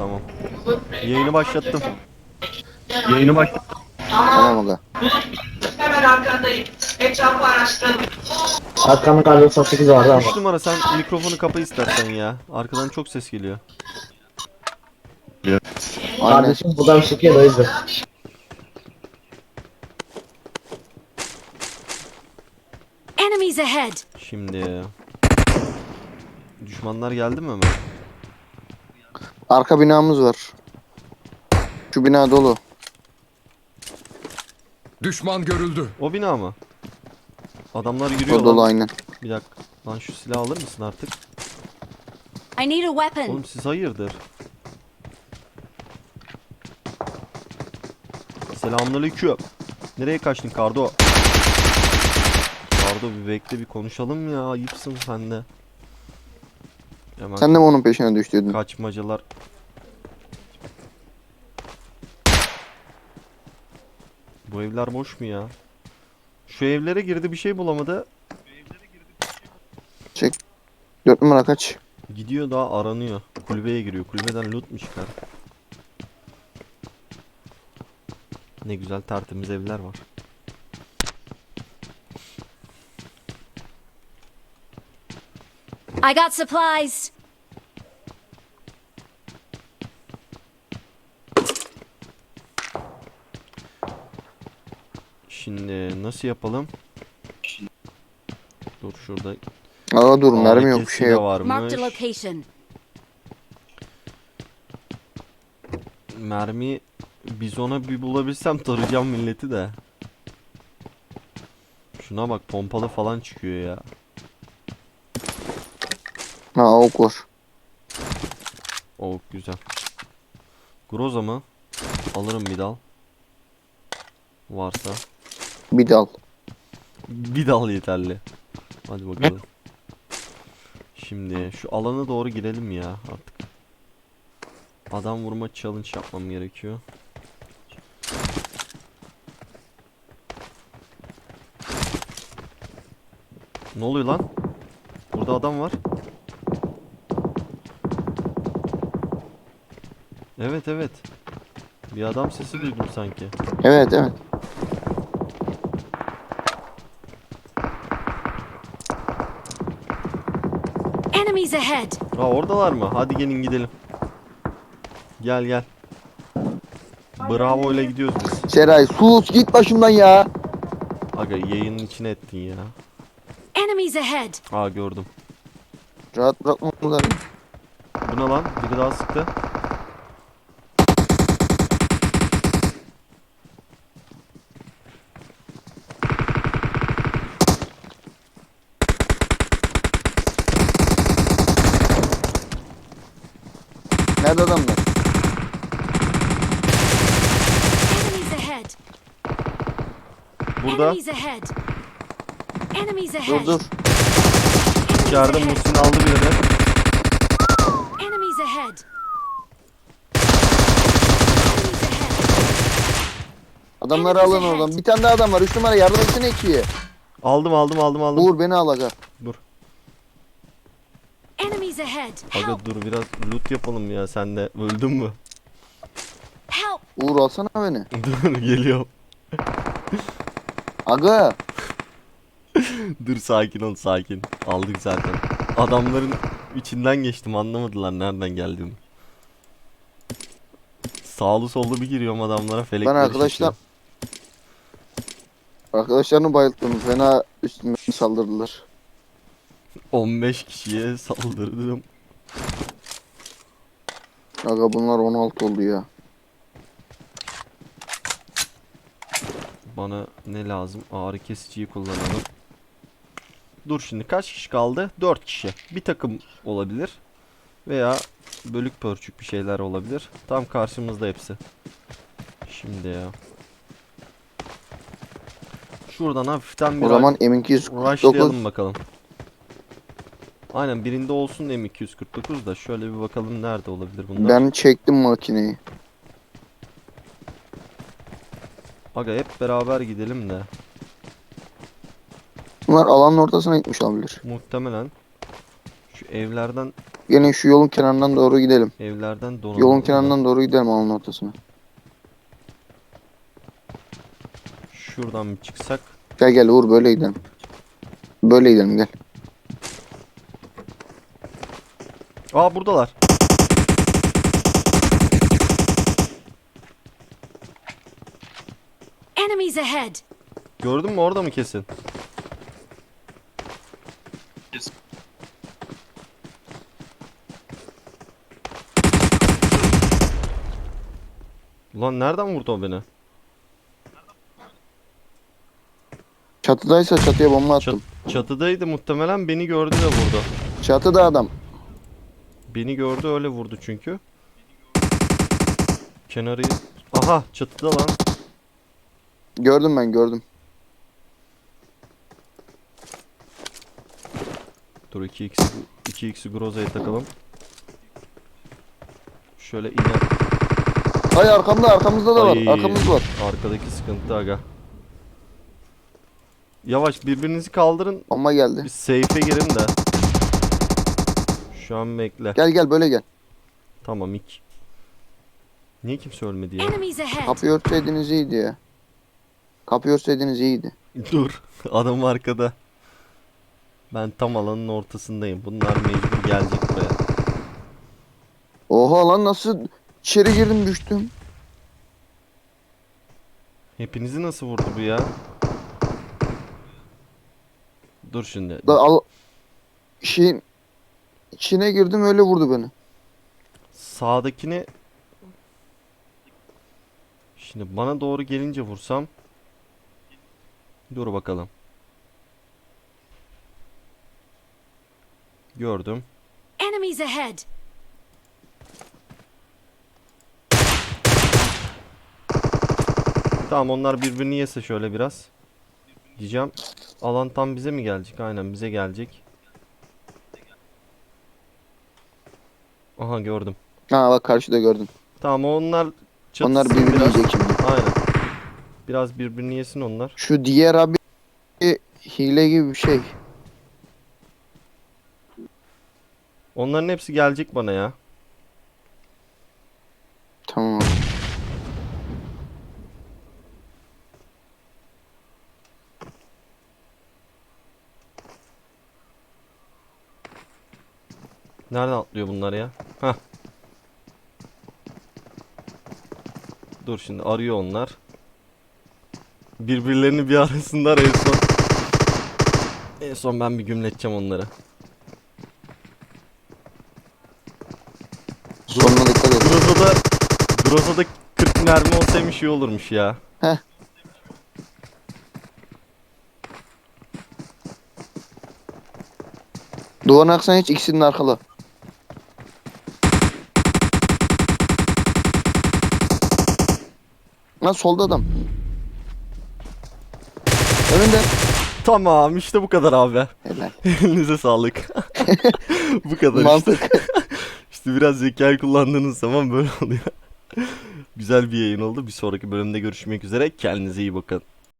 Tamam. Yayını başlattım. Yayını başlattım. Tamam aga. Hemen arkandayım. Etrafı araştıralım. Arkamda kar 98 vardı ama. 3 numara sen mikrofonu kapa istersen ya. Arkadan çok ses geliyor. Aynen. Kardeşim buradan sıkıyor da o yüzden. Enemies ahead! Şimdi düşmanlar geldi mi hemen? Arka binamız var. Şu bina dolu. Düşman görüldü. O bina mı? Adamlar yürüyor O dolu lan. aynen. Bir dakika. Lan şu silahı alır mısın artık? I need a weapon. Oğlum siz hayırdır? Selamünaleyküm. Nereye kaçtın Kardo? Kardo bir bekle bir konuşalım ya. Ayıpsın sen de. Hemen Sen de mi onun peşine düştüydün? kaçmacalar. Bu evler boş mu ya? Şu evlere girdi bir şey bulamadı. Çek. Dört numara kaç. Gidiyor daha aranıyor. Kulübeye giriyor. Kulübeden loot mu çıkar? Ne güzel tertemiz evler var. I got supplies. Şimdi nasıl yapalım? Dur şurada. Aa dur mermi yok şey yok. Varmış. Mermi bizona bir bulabilsem tarayacağım milleti de. Şuna bak pompalı falan çıkıyor ya. Ok var. Oh güzel. Groza mı? Alırım bir dal. Varsa. Bir dal. Bir dal yeterli. Hadi bakalım. Şimdi şu alana doğru girelim ya artık. Adam vurma challenge yapmam gerekiyor. Ne oluyor lan? Burada adam var. Evet evet. Bir adam sesi duydum sanki. Evet evet. Enemies ahead! Ha oradalar mı? Hadi gelin gidelim. Gel gel. Bravo ile gidiyoruz biz. Seray sus git başımdan ya. Aga yayının içine ettin ya. Enemies ahead! Aa gördüm. Rahat bırakmadılar. Bu ne lan? Biri daha sıktı. Nerede? Enemies ahead! Burada Enemies ahead! Enemies ahead! Dur dur. Enemies içeride ahead! Muhsin aldı birini. Enemies ahead! Enemies ahead! Adamları alın oradan. Bir tane daha adam var. Üç numara yardım etsene ikiye. Aldım aldım aldım aldım. Uğur beni al aga. Dur. Enemies ahead! Aga Help! dur biraz loot yapalım ya sen de. Öldün mü? Help! Uğur alsana beni. dur geliyorum. Aga. Dur sakin ol sakin. Aldık zaten. Adamların içinden geçtim anlamadılar nereden geldiğimi. Sağlı sollu bir giriyorum adamlara felek Ben arkadaşlar- Arkadaşlarını bayılttım. Fena üstüme saldırdılar. 15 kişiye saldırdım. Aga bunlar 16 oldu ya. Bana ne lazım? Ağrı kesiciyi kullanalım. Dur şimdi kaç kişi kaldı? 4 kişi. Bir takım olabilir. Veya bölük pörçük bir şeyler olabilir. Tam karşımızda hepsi. Şimdi ya. Şuradan hafiften bir O zaman M249 rushlayalım bakalım. Aynen birinde olsun M249 da şöyle bir bakalım nerede olabilir bunlar. ben çektim makineyi. Aga hep beraber gidelim de. Bunlar alanın ortasına gitmiş olabilir. Muhtemelen şu evlerden Gelin şu yolun kenarından doğru gidelim. Evlerden donanım. Yolun kenarından doğru gidelim alanın ortasına. Şuradan mı çıksak? Gel gel Uğur böyle gidelim. Böyle gidelim gel. Aa buradalar. Enemies ahead! Gördün mü orada mı kesin? Ulan nereden vurdu o beni? Çatıdaysa çatıya bomba Çat attım. çatıdaydı muhtemelen beni gördü de vurdu. Çatıda adam. Beni gördü öyle vurdu çünkü. Kenarı... Aha çatıda lan. Gördüm ben gördüm. Dur 2x 2x Groza'ya takalım. Şöyle iner. Ay arkamda arkamızda da var. Ay. Arkamız var. Arkadaki sıkıntı aga. Yavaş birbirinizi kaldırın. Bomba geldi. Bir safe'e girin de. Şu an bekle. Gel gel böyle gel. Tamam ilk. Niye kimse ölmedi ya? Enemies ahead! Kapıyı örtseydiniz iyiydi ya. Kapıyı örtseydiniz iyiydi. Dur. Adam arkada. Ben tam alanın ortasındayım. Bunlar mecbur gelecek buraya. Oha lan nasıl içeri girdim düştüm. Hepinizi nasıl vurdu bu ya? Dur şimdi. Da al şeyin içine girdim öyle vurdu beni. Sağdakini Şimdi bana doğru gelince vursam Dur bakalım. Gördüm. Enemies ahead! Tamam onlar birbirini yese şöyle biraz. Diyeceğim. Alan tam bize mi gelecek? Aynen bize gelecek. Aha gördüm. Ha bak karşıda gördüm. Tamam onlar çatışsın Onlar birbirini biraz. yiyecek şimdi. Aynen. Biraz birbirini yesin onlar. Şu diğer abi hile gibi bir şey. Onların hepsi gelecek bana ya. Tamam abi. Nereden atlıyor bunlar ya? Dur şimdi arıyor onlar. Birbirlerini bir arasınlar en son. En son ben bir gümleteceğim onları. Sonuna dikkat edin. Groza'da Groza'da 40 mermi olsaymış iyi olurmuş ya. Heh. Duvarın arkasına hiç ikisinin arkala. Lan solda adam. Önünde. Tamam işte bu kadar abi. Helal. Elinize sağlık. bu kadar işte. Mantık. İşte biraz zekayı kullandığınız zaman böyle oluyor. Güzel bir yayın oldu. Bir sonraki bölümde görüşmek üzere. Kendinize iyi bakın.